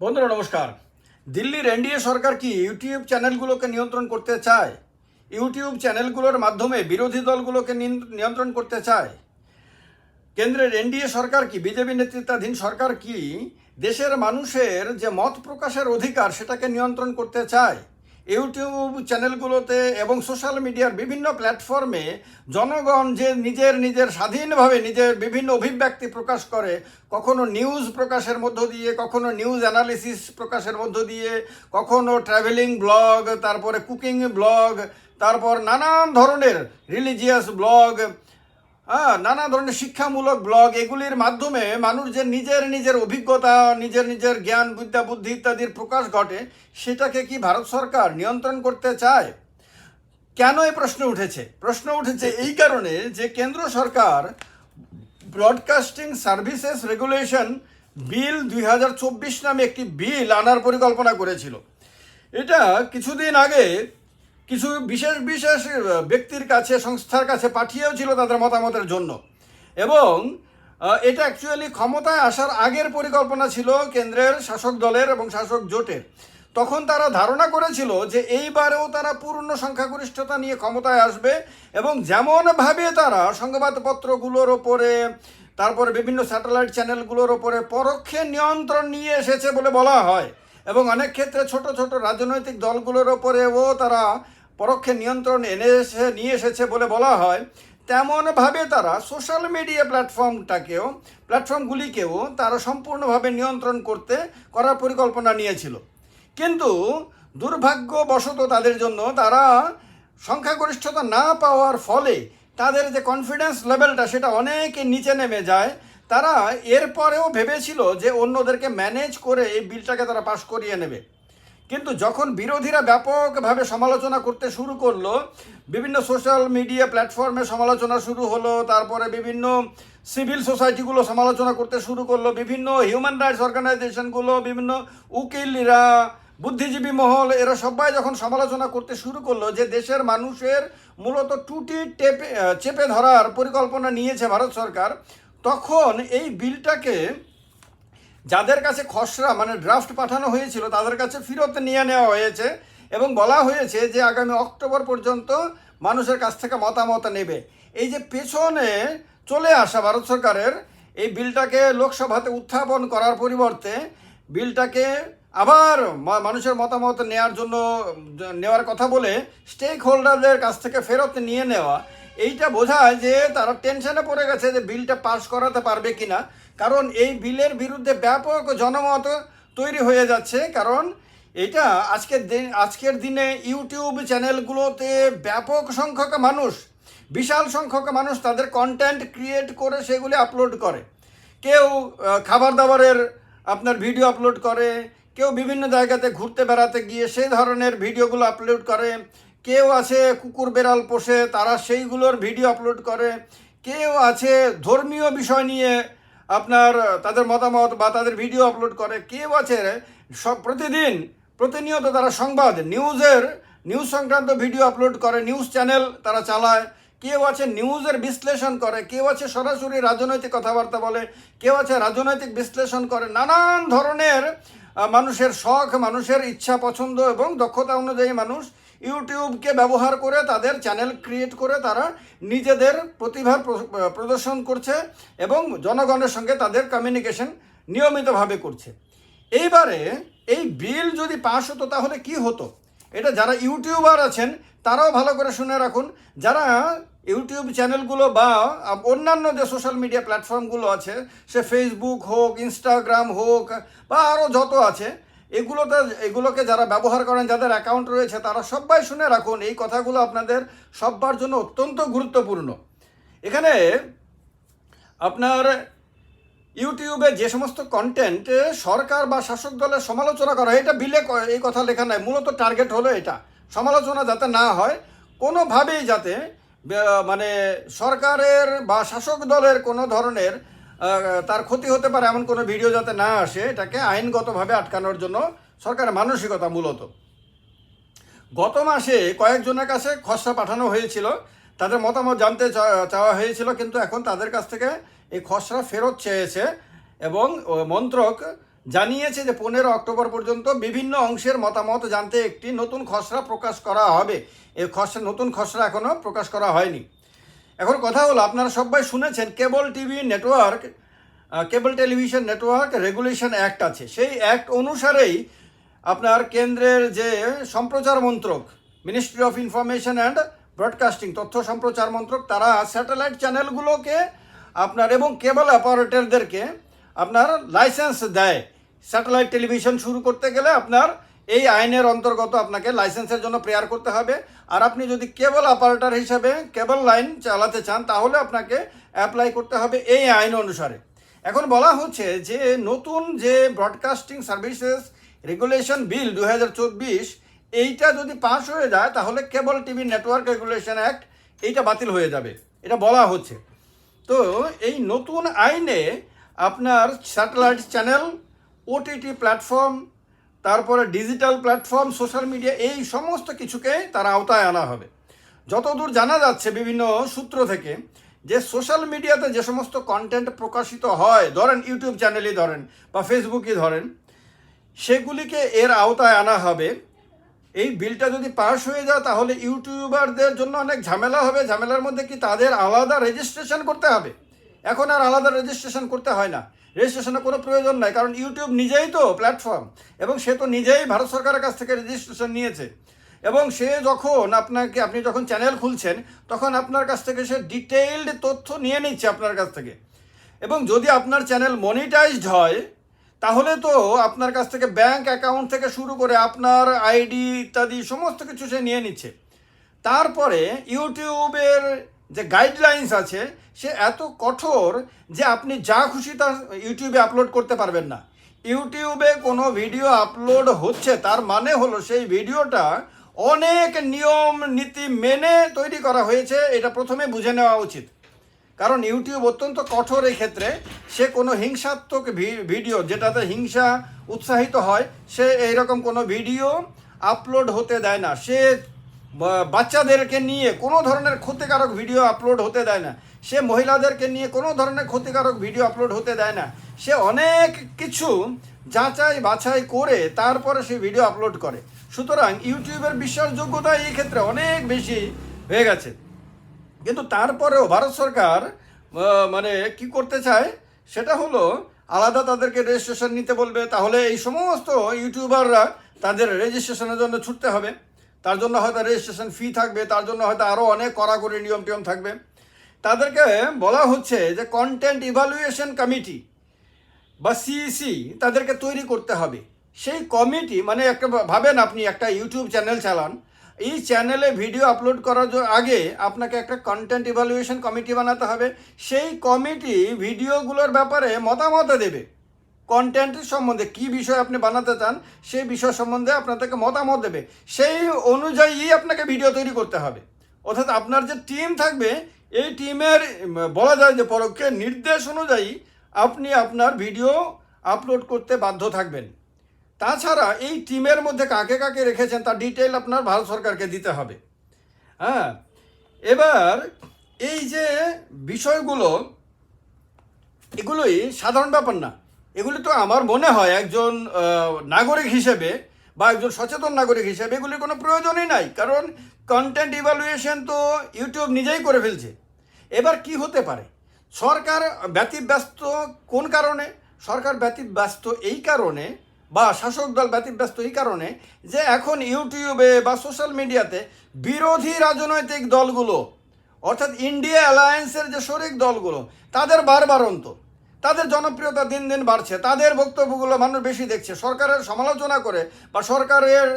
বন্ধুরা, নমস্কার। দিল্লির এনডিএ সরকার কি ইউটিউব চ্যানেলগুলোকে নিয়ন্ত্রণ করতে চায়? ইউটিউব চ্যানেলগুলোর মাধ্যমে বিরোধী দলগুলোকে নিয়ন্ত্রণ করতে চায়? কেন্দ্রের এনডিএ সরকার কি, বিজেপি নেতৃত্বাধীন সরকার কি, দেশের মানুষের যে মত প্রকাশের অধিকার সেটাকে নিয়ন্ত্রণ করতে চায়? ইউটিউব চ্যানেলগুলোতে এবং সোশ্যাল মিডিয়ার বিভিন্ন প্ল্যাটফর্মে জনগণ যে নিজের নিজের স্বাধীনভাবে নিজের বিভিন্ন অভিব্যক্তি প্রকাশ করে, কখনো নিউজ প্রকাশের মধ্য দিয়ে, কখনো নিউজ অ্যানালিসিস প্রকাশের মধ্য দিয়ে, কখনো ট্রাভেলিং ব্লগ তারপরে কুকিং ব্লগ তারপর নানান ধরনের রিলিজিয়াস ব্লগ হ্যাঁ নানা ধরনের শিক্ষামূলক ব্লগ এগুলির মাধ্যমে মানুষ যে নিজের নিজের অভিজ্ঞতা, নিজের নিজের জ্ঞান, বিদ্যা, বুদ্ধি ইত্যাদির প্রকাশ ঘটে, সেটাকে কি ভারত সরকার নিয়ন্ত্রণ করতে চায়? কেন এই প্রশ্ন উঠেছে? প্রশ্ন উঠেছে এই কারণে যে কেন্দ্র সরকার ব্রডকাস্টিং সার্ভিসেস রেগুলেশন বিল দুই হাজার চব্বিশ নামে একটি বিল আনার পরিকল্পনা করেছিল। এটা কিছুদিন আগে কিছু বিশেষ বিশেষ ব্যক্তির কাছে, সংস্থার কাছে পাঠিয়েও ছিল তাদের মতামতের জন্য। এবং এটা অ্যাকচুয়ালি ক্ষমতায় আসার আগের পরিকল্পনা ছিল কেন্দ্রের শাসক দলের এবং শাসক জোটের। তখন তারা ধারণা করেছিল যে এইবারেও তারা পূর্ণ সংখ্যাগরিষ্ঠতা নিয়ে ক্ষমতায় আসবে এবং যেমনভাবে তারা সংবাদপত্রগুলোর ওপরে, তারপরে বিভিন্ন স্যাটেলাইট চ্যানেলগুলোর ওপরে পরোক্ষে নিয়ন্ত্রণ নিয়ে এসেছে বলে বলা হয়। এবং অনেক ক্ষেত্রে ছোট ছোট রাজনৈতিক দলগুলোর ওপরেও তারা পরোক্ষে নিয়ন্ত্রণ এনে এসে নিয়ে এসেছে বলে বলা হয়। তেমনভাবে তারা সোশ্যাল মিডিয়া প্ল্যাটফর্মটাকেও, প্ল্যাটফর্মগুলিকেও তারা সম্পূর্ণভাবে নিয়ন্ত্রণ করতে, করার পরিকল্পনা নিয়েছিল। কিন্তু দুর্ভাগ্যবশত তাদের জন্য তারা সংখ্যাগরিষ্ঠতা না পাওয়ার ফলে তাদের যে কনফিডেন্স লেভেলটা সেটা অনেক নিচে নেমে যায়। তারা এরপরেও ভেবেছিল যে অন্যদেরকে ম্যানেজ করে এই বিলটাকে তারা পাশ করিয়ে নেবে। কিন্তু যখন বিরোধীরা ব্যাপকভাবে সমালোচনা করতে শুরু করল, বিভিন্ন সোশ্যাল মিডিয়া প্ল্যাটফর্মে সমালোচনা শুরু হলো, তারপরে বিভিন্ন সিভিল সোসাইটিগুলো সমালোচনা করতে শুরু করল, বিভিন্ন হিউম্যান রাইটস অর্গানাইজেশনগুলো, বিভিন্ন উকিলরা, বুদ্ধিজীবী মহল, এরা সবাই যখন সমালোচনা করতে শুরু করল যে দেশের মানুষের মূলত টুটি টেপে, চেপে ধরার পরিকল্পনা নিয়েছে ভারত সরকার, তখন এই বিলটাকে যাদের কাছে খসড়া মানে ড্রাফট পাঠানো হয়েছিল, তাদের কাছে ফেরত নিয়ে নেওয়া হয়েছে এবং বলা হয়েছে যে আগামী অক্টোবর পর্যন্ত মানুষের কাছ থেকে মতামত নেবে। এই যে পেছনে চলে আসা ভারত সরকারের এই বিলটাকে লোকসভাতে উত্থাপন করার পরিবর্তে বিলটাকে আবার মানুষের মতামত নেওয়ার জন্য, নেওয়ার কথা বলে স্টেক হোল্ডারদের কাছ থেকে ফেরত নিয়ে নেওয়া, এইটা বোঝায় যে তারা টেনশনে পড়ে গেছে যে বিলটা পাস করাতে পারবে কিনা। কারণ এই বিলের বিরুদ্ধে ব্যাপক জনমত তৈরি হয়ে যাচ্ছে, কারণ এটা আজকের দিন, আজকের দিনে ইউটিউব চ্যানেলগুলোতে ব্যাপক সংখ্যক মানুষ, বিশাল সংখ্যক মানুষ তাদের কন্টেন্ট ক্রিয়েট করে সেগুলি আপলোড করে। কেউ খাবার দাবারের আপনার ভিডিও আপলোড করে, কেউ বিভিন্ন জায়গাতে ঘুরতে বেড়াতে গিয়ে সেই ধরনের ভিডিওগুলো আপলোড করে, কেউ আছে কুকুর বেড়াল পোষে, তারা সেইগুলোর ভিডিও আপলোড করে, কেউ আছে ধর্মীয় বিষয় নিয়ে আপনার তাদের মতামত বা তাদের ভিডিও আপলোড করে কেউ আছে সব প্রতিদিন, প্রতিনিয়ত তারা সংবাদ, নিউজের, নিউজ সংক্রান্ত ভিডিও আপলোড করে, নিউজ চ্যানেল তারা চালায়। কেউ আছে নিউজের বিশ্লেষণ করে, কেউ আছে সরাসরি রাজনৈতিক কথাবার্তা বলে, কেউ আছে রাজনৈতিক বিশ্লেষণ করে। নানান ধরনের মানুষের শখ, মানুষের ইচ্ছা, পছন্দ এবং দক্ষতা অনুযায়ী মানুষ ইউটিউবকে ব্যবহার করে তাদের চ্যানেল ক্রিয়েট করে তারা নিজেদের প্রতিভার প্রদর্শন করছে এবং জনগণের সঙ্গে তাদের কমিউনিকেশন নিয়মিতভাবে করছে। এইবারে এই বিল যদি পাশ হতো তাহলে কি হতো? এটা যারা ইউটিউবার আছেন, তারাও ভালো করে শুনে রাখুন। যারা ইউটিউব চ্যানেলগুলো বা অন্যান্য যে সোশ্যাল মিডিয়া প্ল্যাটফর্মগুলো আছে, সে ফেসবুক হোক ইনস্টাগ্রাম হোক বা আরও যত আছে এগুলোতে, এগুলোকে যারা ব্যবহার করেন, যাদের অ্যাকাউন্ট রয়েছে, তারা সবাই শুনে রাখুন, এই কথাগুলো আপনাদের সব্বার জন্য অত্যন্ত গুরুত্বপূর্ণ। এখানে আপনার ইউটিউবে যে সমস্ত কন্টেন্ট সরকার বা শাসক দলের সমালোচনা করা হয়, এটা বিলে এই কথা লেখা নাই, মূলত টার্গেট হলো এটা। সমালোচনা যাতে না হয়, কোনোভাবেই যাতে মানে সরকারের বা শাসক দলের কোনো ধরনের তার ক্ষতি হতে পারে এমন কোনো ভিডিও যাতে না আসে, এটাকে আইনগতভাবে আটকানোর জন্য সরকারের মানসিকতা মূলত। গত মাসে কয়েকজনের কাছে খসড়া পাঠানো হয়েছিল, তাদের মতামত জানতে চাওয়া হয়েছিল, কিন্তু এখন তাদের কাছ থেকে এই খসড়া ফেরত চেয়েছে এবং মন্ত্রক জানিয়েছে যে পনেরো অক্টোবর পর্যন্ত বিভিন্ন অংশের মতামত জানতে একটি নতুন খসড়া প্রকাশ করা হবে। এই খসড়া, নতুন খসড়া এখনও প্রকাশ করা হয়নি। এখন কথা হলো, আপনারা সবাই শুনেছেন cable TV network cable television network regulation act আছে। সেই অ্যাক্ট অনুসারেই আপনার কেন্দ্রের যে সম্প্রচার মন্ত্রক ministry of information and broadcasting তথ্য সম্প্রচার মন্ত্রক, তারা স্যাটেলাইট চ্যানেলগুলোকে আপনার এবং কেবল অপারেটরদেরকে আপনার লাইসেন্স দেয়। স্যাটেলাইট টেলিভিশন শুরু করতে গেলে আপনার এই আইনের অন্তর্গত আপনাকে লাইসেন্সের জন্য প্রেয়ার করতে হবে। আর আপনি যদি কেবল অপারেটর হিসাবে কেবল লাইন চালাতে চান, তাহলে আপনাকে অ্যাপ্লাই করতে হবে এই আইন অনুসারে। এখন বলা হচ্ছে যে নতুন যে ব্রডকাস্টিং সার্ভিসেস রেগুলেশন বিল দু হাজার চব্বিশ, এইটা যদি পাস হয়ে যায়, তাহলে cable TV network regulation act, এইটা বাতিল হয়ে যাবে। এটা বলা হচ্ছে। তো এই নতুন আইনে আপনার স্যাটেলাইট চ্যানেল, ওটিটি প্ল্যাটফর্ম তারপরে ডিজিটাল প্ল্যাটফর্ম, সোশ্যাল মিডিয়া, এই সমস্ত কিছুকে তার আওতায় আনা হবে। যতদূর জানা যাচ্ছে বিভিন্ন সূত্র থেকে, যে সোশ্যাল মিডিয়াতে যে সমস্ত কন্টেন্ট প্রকাশিত হয়, ধরেন ইউটিউব চ্যানেলই ধরেন বা ফেসবুকই ধরেন, সেগুলিকে এর আওতায় আনা হবে। এই বিলটা যদি পাস হয়ে যায়, তাহলে ইউটিউবারদের জন্য অনেক ঝামেলা হবে। ঝামেলার মধ্যে কি তাদের আলাদা রেজিস্ট্রেশন করতে হবে? এখন আর আলাদা রেজিস্ট্রেশন করতে হয় না। রেজিস্ট্রেশনের কোনো প্রয়োজন নাই, কারণ ইউটিউব নিজেই তো প্ল্যাটফর্ম, এবং সে তো নিজেই ভারত সরকারের কাছ থেকে রেজিস্ট্রেশন নিয়েছে। এবং সে যখন আপনাকে, আপনি যখন চ্যানেল খুলছেন, তখন আপনার কাছ থেকে সে ডিটেইলড তথ্য নিয়ে নিচ্ছে আপনার কাছ থেকে। এবং যদি আপনার চ্যানেল মনিটাইজড হয়, তাহলে তো আপনার কাছ থেকে ব্যাংক অ্যাকাউন্ট থেকে শুরু করে আপনার আইডি ইত্যাদি সমস্ত কিছু সে নিয়ে নিচ্ছে। তারপরে ইউটিউবের যে গাইডলাইন্স আছে, সে এত কঠোর যে আপনি যা খুশি তা ইউটিউবে আপলোড করতে পারবেন না। ইউটিউবে কোনো ভিডিও আপলোড হচ্ছে, তার মানে হলো সেই ভিডিওটা অনেক নিয়ম, নীতি মেনে তৈরি করা হয়েছে, এটা প্রথমে বুঝে নেওয়া উচিত। কারণ ইউটিউব অত্যন্ত কঠোর এই ক্ষেত্রে, সে কোনো হিংসাত্মক ভিডিও যেটাতে হিংসা উৎসাহিত হয়, সে এইরকম কোনো ভিডিও আপলোড হতে দেয় না। সে বাচ্চাদেরকে নিয়ে কোনো ধরনের ক্ষতিকারক ভিডিও আপলোড হতে দেয় না। সে মহিলাদেরকে নিয়ে কোনো ধরনের ক্ষতিকারক ভিডিও আপলোড হতে দেয় না। সে অনেক কিছু যাচাই বাছাই করে তারপরে সে ভিডিও আপলোড করে। সুতরাং ইউটিউবের বিশ্বাসযোগ্যতা এই ক্ষেত্রে অনেক বেশি হয়ে গেছে। কিন্তু তারপরেও ভারত সরকার মানে কি করতে চায়? সেটা হলো, আলাদা তাদেরকে রেজিস্ট্রেশন নিতে বলবে। তাহলে এই সমস্ত ইউটিউবাররা তাদের রেজিস্ট্রেশনের জন্য ছুটতে হবে। তার জন্য হয়তো রেজিস্ট্রেশন ফি থাকবে, তার জন্য হয়তো আরও অনেক কড়াকড়ি নিয়ম টিয়ম থাকবে। তাদেরকে বলা হচ্ছে যে কন্টেন্ট ইভালুয়েশন কমিটি বা সিইসি তাদেরকে তৈরি করতে হবে। সেই কমিটি মানে একটা ভাবেন আপনি একটা ইউটিউব চ্যানেল চালান, এই চ্যানেলে ভিডিও আপলোড করার আগে আপনাকে একটা কন্টেন্ট ইভালুয়েশন কমিটি বানাতে হবে। সেই কমিটি ভিডিওগুলোর ব্যাপারে মতামত দেবে। কন্টেন্ট সম্বন্ধে কি বিষয় আপনি বানাতে চান, সেই বিষয় সম্বন্ধে আপনাদেরকে মতামত দেবে। সেই অনুযায়ী আপনাকে ভিডিও তৈরি করতে হবে। অর্থাৎ আপনার যে টিম থাকবে, এই টিমের বলা যায় যে পরোক্ষে নির্দেশ অনুযায়ী আপনি আপনার ভিডিও আপলোড করতে বাধ্য থাকবেন। তাছাড়া এই টিমের মধ্যে কাকে কাকে রেখেছেন তার ডিটেল আপনার ভারত সরকারকে দিতে হবে। হ্যাঁ? এবার এই যে বিষয়গুলো, এগুলোই সাধারণ ব্যাপার না। এগুলি তো আমার মনে হয় একজন নাগরিক হিসেবে বা একজন সচেতন নাগরিক হিসেবে এগুলির কোনো প্রয়োজনই নাই। কারণ কন্টেন্ট ইভালুয়েশন তো ইউটিউব নিজেই করে ফেলছে। এবার কি হতে পারে? সরকার ব্যতিব্যস্ত কোন কারণে? সরকার ব্যতিব্যস্ত এই কারণে বা শাসক দল ব্যতিব্যস্ত এই কারণে যে এখন ইউটিউবে বা সোশ্যাল মিডিয়াতে বিরোধী রাজনৈতিক দলগুলো, অর্থাৎ ইন্ডিয়া অ্যালায়েন্সের যে শরিক দলগুলো, তাদের বারবার বারবারন্ত তাদের জনপ্রিয়তা দিন দিন বাড়ছে। তাদের বক্তব্যগুলো মানুষ বেশি দেখছে। সরকারের সমালোচনা করে বা সরকারের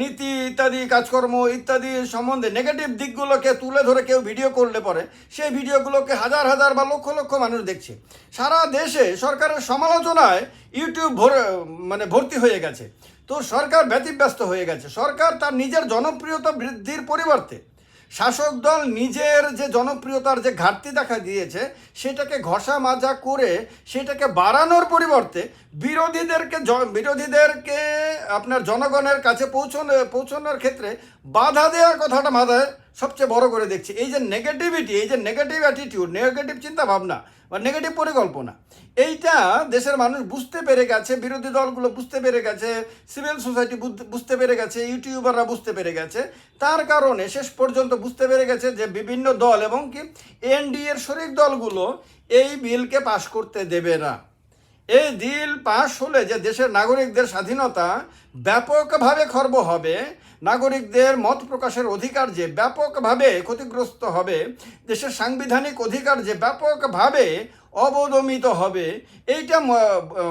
নীতি ইত্যাদি, কাজকর্ম ইত্যাদি সম্বন্ধে নেগেটিভ দিকগুলোকে তুলে ধরে কেউ ভিডিও করলে পরে সেই ভিডিওগুলোকে হাজার হাজার বা লক্ষ লক্ষ মানুষ দেখছে। সারা দেশে সরকারের সমালোচনায় ইউটিউব ভরে মানে ভর্তি হয়ে গেছে। তো সরকার ব্যতিব্যস্ত হয়ে গেছে। সরকার তার নিজের জনপ্রিয়তা বৃদ্ধির পরিবর্তে শাসক দল নিজের যে জনপ্রিয়তার যে ঘাটতি দেখা দিয়েছে, সেটাকে ঘষা মাজা করে সেটাকে বাড়ানোর পরিবর্তে বিরোধীদেরকে বিরোধীদেরকে আপনার জনগণের কাছে পৌঁছানো, পৌঁছানোর ক্ষেত্রে বাধা দেওয়ার কথাটা মাথায় সবচেয়ে বড় করে দেখছি। এই যে নেগেটিভিটি এই যে নেগেটিভ অ্যাটিটিউড নেগেটিভ চিন্তা ভাবনা বা নেগেটিভ পরিকল্পনা। এইটা দেশের মানুষ বুঝতে পেরে গেছে, বিরোধী দলগুলো বুঝতে পেরে গেছে সিভিল সোসাইটি বুঝতে পেরে গেছে ইউটিউবাররা বুঝতে পেরে গেছে। তার কারণে শেষ পর্যন্ত বুঝতে পেরে গেছে যে বিভিন্ন দল এবং কি এনডিএর শরিক দলগুলো এই বিলকে পাশ করতে দেবে না। এই বিল পাশ হলে যে দেশের নাগরিকদের স্বাধীনতা ব্যাপকভাবে খর্ব হবে, নাগরিকদের মত প্রকাশের অধিকার যে ব্যাপকভাবে ক্ষতিগ্রস্ত হবে, দেশের সাংবিধানিক অধিকার যে ব্যাপকভাবে অবদমিত হবে, এইটা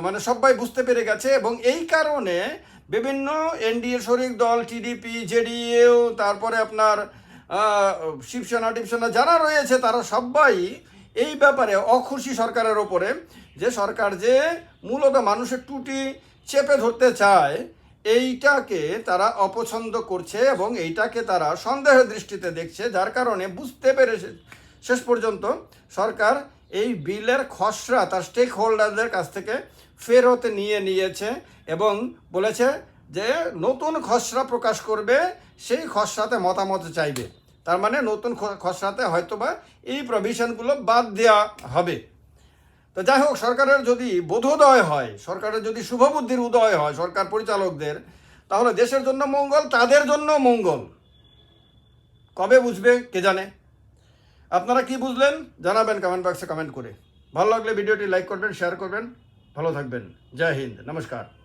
মানে সবাই বুঝতে পেরে গেছে এবং এই কারণে বিভিন্ন এনডিএ শরিক দল, টিডিপি জেডিইউ তারপরে আপনার শিবসেনা টিপসেনা যারা রয়েছে তারা সবাই এই ব্যাপারে অখুশি সরকারের ওপরে যে সরকার যে মূলত মানুষের টুটি চেপে ধরতে চায়, এইটাকে তারা অপছন্দ করছে এবং এইটাকে তারা সন্দেহের দৃষ্টিতে দেখছে। যার কারণে বুঝতে পেরেছে শেষ পর্যন্ত সরকার এই বিলের খসড়া তার স্টেক হোল্ডারদের কাছ থেকে ফেরত নিয়ে নিয়েছে এবং বলেছে যে নতুন খসড়া প্রকাশ করবে, সেই খসড়াতে মতামত চাইবে। তার মানে নতুন খসড়াতে হয়তোবা এই প্রভিশনগুলো বাদ দেওয়া হবে। তো যাই হোক, সরকারের যদি বোধোদয় হয়, সরকারের যদি শুভবুদ্ধির উদয় হয় সরকার পরিচালকদের, তাহলে দেশের জন্য মঙ্গল, তাদের জন্য মঙ্গল। কবে বুঝবে, কে জানে? আপনারা কি বুঝলেন? জানাবেন কমেন্ট বক্সে কমেন্ট করে। ভালো লাগলে ভিডিওটি লাইক করবেন শেয়ার করবেন। ভালো থাকবেন। জয় হিন্দ। নমস্কার।